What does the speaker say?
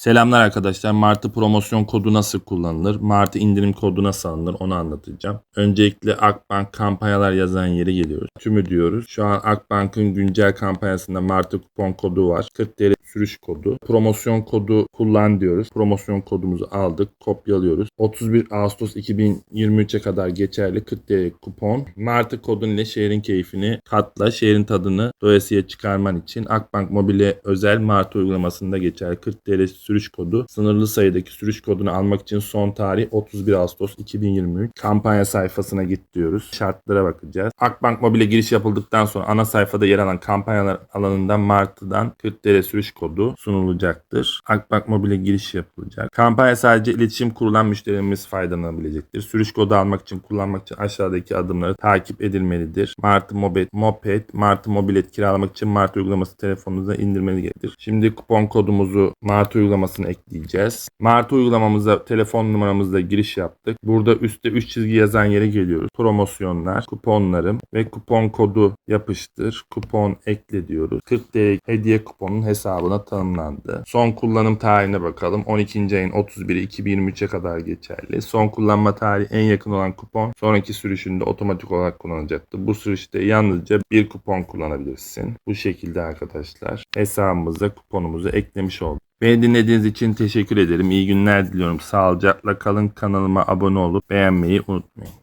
Selamlar arkadaşlar. Martı promosyon kodu nasıl kullanılır? Martı indirim kodu nasıl alınır? Onu anlatacağım. Öncelikle Akbank kampanyalar yazan yere geliyoruz. Tümü diyoruz. Şu an Akbank'ın güncel kampanyasında Martı kupon kodu var. 40 TL sürüş kodu. Promosyon kodu kullan diyoruz. Promosyon kodumuzu aldık. Kopyalıyoruz. 31 Ağustos 2023'e kadar geçerli 40 TL kupon. Martı kodun ile şehrin keyfini katla. Şehrin tadını doyasıya çıkarman için Akbank Mobile özel Martı uygulamasında geçerli 40 TL sürüş kodu. Sınırlı sayıdaki sürüş kodunu almak için son tarih 31 Ağustos 2023. Kampanya sayfasına git diyoruz. Şartlara bakacağız. Akbank Mobile giriş yapıldıktan sonra ana sayfada yer alan kampanyalar alanından Martı'dan 40 TL sürüş kodu sunulacaktır. Akbank Mobile giriş yapılacak. Kampanya sadece iletişim kurulan müşterimiz faydalanabilecektir. Sürüş kodu almak için kullanmak için aşağıdaki adımları takip edilmelidir. Martı Moped, Moped, Martı Mobilet kiralamak için Martı uygulaması telefonunuza indirmeli gerekir. Şimdi kupon kodumuzu Martı uygulamasına ekleyeceğiz. Martı uygulamamıza telefon numaramızla giriş yaptık. Burada üstte 3 çizgi yazan yere geliyoruz. Promosyonlar, kuponlarım ve kupon kodu yapıştır. Kupon ekle diyoruz. 40 TL hediye kuponun hesabına tanımlandı. Son kullanım tarihine bakalım. 12. ayın 31'i 2023'e kadar geçerli. Son kullanma tarihi en yakın olan kupon sonraki sürüşünde otomatik olarak kullanacaktır. Bu sürüşte yalnızca bir kupon kullanabilirsin. Bu şekilde arkadaşlar hesabımıza kuponumuzu eklemiş olduk. Beni dinlediğiniz için teşekkür ederim. İyi günler diliyorum. Sağlıcakla kalın. Kanalıma abone olup beğenmeyi unutmayın.